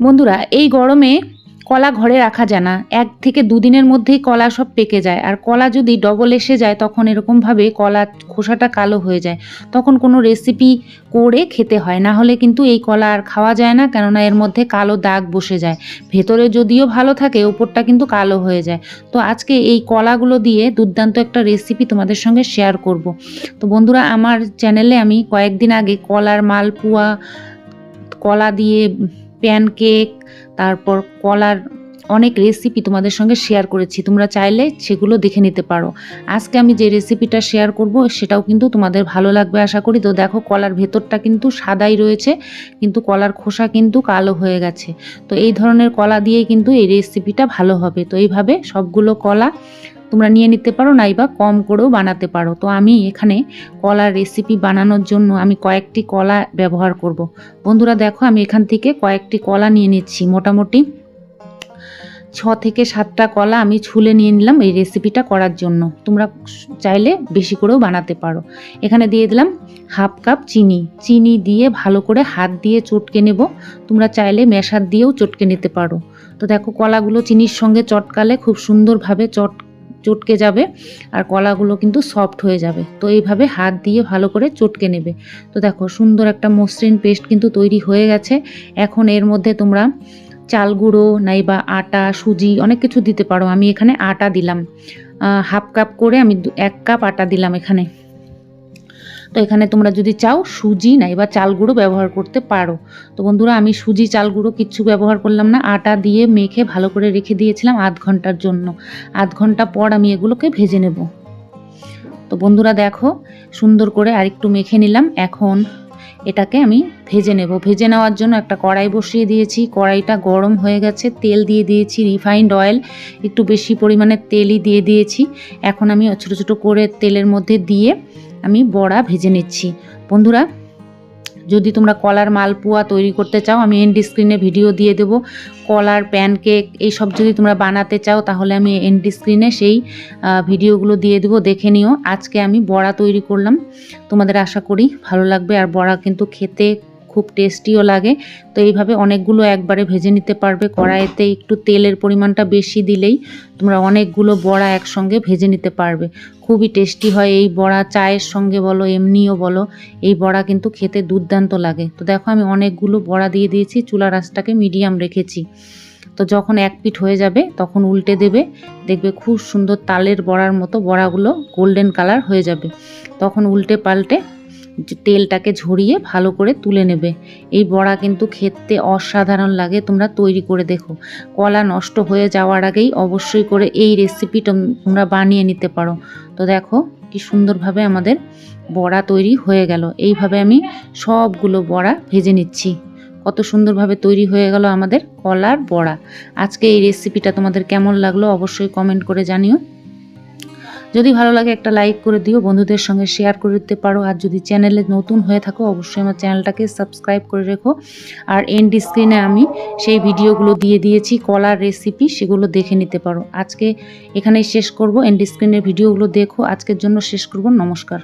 বন্ধুরা, এই গরমে কলা ঘরে রাখা যায় না। এক থেকে দুদিনের মধ্যেই কলা সব পেকে যায়। আর কলা যদি ডবল এসে যায়, তখন এরকমভাবে কলা খোসাটা কালো হয়ে যায়। তখন কোনো রেসিপি করে খেতে হয়। না হলে কিন্তু এই কলা আর খাওয়া যায় না, কেননা এর মধ্যে কালো দাগ বসে যায়। ভেতরে যদিও ভালো থাকে, ওপরটা কিন্তু কালো হয়ে যায়। তো আজকে এই কলাগুলো দিয়ে দুর্দান্ত একটা রেসিপি তোমাদের সঙ্গে শেয়ার করব। তো বন্ধুরা, আমার চ্যানেলে আমি কয়েকদিন আগে কলার মালপুয়া, কলা দিয়ে প্যানকেক তারপর কলার অনেক রেসিপি তোমাদের সঙ্গে শেয়ার করেছি। তোমরা চাইলে সেগুলো দেখে নিতে পারো। আজকে আমি যে রেসিপিটা শেয়ার করব, সেটাও কিন্তু তোমাদের ভালো লাগবে আশা করি। তো দেখো, কলার ভেতরটা কিন্তু সাদাই রয়েছে, কিন্তু কলার খোসা কিন্তু কালো হয়ে গেছে। তো এই ধরনের কলা দিয়ে কিন্তু এই রেসিপিটা ভালো হবে। তো এইভাবে সবগুলো কলা তোমরা নিয়ে নিতে পারো, নাইবা কম করেও বানাতে পারো। তো আমি এখানে কলার রেসিপি বানানোর জন্য আমি কয়েকটি কলা ব্যবহার করব। বন্ধুরা দেখো, আমি এখান থেকে কয়েকটি কলা নিয়ে নিচ্ছি। মোটামুটি ছ থেকে সাতটা কলা আমি ছুলে নিয়ে নিলাম এই রেসিপিটা করার জন্য। তোমরা চাইলে বেশি করেও বানাতে পারো। এখানে দিয়ে দিলাম হাফ কাপ চিনি। চিনি দিয়ে ভালো করে হাত দিয়ে চটকে নেব। তোমরা চাইলে মেশার দিয়েও চটকে নিতে পারো। তো দেখো, কলাগুলো চিনির সঙ্গে চটকালে খুব সুন্দরভাবে চট চটকে যাবে আর কলাগুলো কিন্তু সফট হয়ে যাবে। তো এইভাবে হাত দিয়ে ভালো করে চটকে নেবে। তো দেখো সুন্দর একটা মসৃণ পেস্ট কিন্তু তৈরি হয়ে গেছে। এখন এর মধ্যে তোমরা চাল গুঁড়ো নাইবা আটা, সুজি অনেক কিছু দিতে পারো। আমি এখানে আটা দিলাম। হাফ কাপ করে আমি এক কাপ আটা দিলাম এখানে। তো এখানে তোমরা যদি চাও সুজি নাইবা চাল গুঁড়ো ব্যবহার করতে পারো। তো বন্ধুরা, আমি সুজি, চাল গুঁড়ো কিচ্ছু ব্যবহার করলাম না। আটা দিয়ে মেখে ভালো করে রেখে দিয়েছিলাম আধ ঘণ্টার জন্য। আধ ঘণ্টা পর আমি এগুলোকে ভেজে নেব। তো বন্ধুরা, দেখো, সুন্দর করে আরেকটু মেখে নিলাম। এখন এটাকে আমি ভেজে নেব। ভেজে নেওয়ার জন্য একটা কড়াই বসিয়ে দিয়েছি। কড়াইটা গরম হয়ে গেছে। তেল দিয়ে দিয়েছি, রিফাইন্ড অয়েল, একটু বেশি পরিমাণে তেলই দিয়ে দিয়েছি। এখন আমি ছোটো ছোটো করে তেলের মধ্যে দিয়ে আমি বড়া ভেজে নিচ্ছি। বন্ধুরা, যদি তোমরা কলার মালপোয়া তৈরি করতে চাও, আমি এন্ড স্ক্রিনে ভিডিও দিয়ে দেব। কলার প্যানকেক এইসব যদি তোমরা বানাতে চাও, তাহলে আমি এন্ড স্ক্রিনে সেই ভিডিওগুলো দিয়ে দেবো। দেখে নিও, আজকে আমি বড়া তৈরি করলাম। তোমাদের আশা করি ভালো লাগবে। আর বড়া কিন্তু খেতে খুব টেস্টিও লাগে। তো এইভাবে অনেকগুলো একবারে ভেজে নিতে পারবে। কড়াইতে একটু তেলের পরিমাণটা বেশি দিলেই তোমরা অনেকগুলো বড়া একসঙ্গে ভেজে নিতে পারবে। খুবই টেস্টি হয় এই বড়া। চায়ের সঙ্গে বলো, এমনিও বলো, এই বড়া কিন্তু খেতে দুর্দান্ত লাগে। তো দেখো আমি অনেকগুলো বড়া দিয়ে দিয়েছি চুলা রাসটাকে মিডিয়াম রেখেছি। তো যখন এক পিঠ হয়ে যাবে, তখন উল্টে দেবে। দেখবে খুব সুন্দর তালের বড়ার মতো বড়াগুলো গোল্ডেন কালার হয়ে যাবে। তখন উল্টে পাল্টে তেলটাকে ঝরিয়ে ভালো করে তুলে নেবে। এই বড়া কিন্তু খেতে অসাধারণ লাগে, তোমরা তৈরি করে দেখো। কলা নষ্ট হয়ে যাওয়ার আগেই অবশ্যই করে এই রেসিপি তোমরা বানিয়ে নিতে পারো। তো দেখো কি সুন্দরভাবে আমাদের বড়া তৈরি হয়ে গেল। এইভাবে আমি সবগুলো বড়া ভেজে নিচ্ছি। কত সুন্দরভাবে তৈরি হয়ে গেল আমাদের কলার বড়া। আজকে এই রেসিপিটা তোমাদের কেমন লাগল অবশ্যই কমেন্ট করে জানিও। যদি ভালো লাগে একটা লাইক করে দিও, বন্ধুদের সঙ্গে শেয়ার করে দিতে পারো। আর যদি চ্যানেলে নতুন হয়ে থাকো, অবশ্যই আমার চ্যানেলটাকে সাবস্ক্রাইব করে রেখো। আর এন্ড স্ক্রিনে আমি সেই ভিডিওগুলো দিয়ে দিয়েছি, কলার রেসিপি সেগুলো দেখে নিতে পারো। আজকে এখানেই শেষ করব। এন্ড স্ক্রিনের ভিডিওগুলো দেখো। আজকের জন্য শেষ করব। নমস্কার।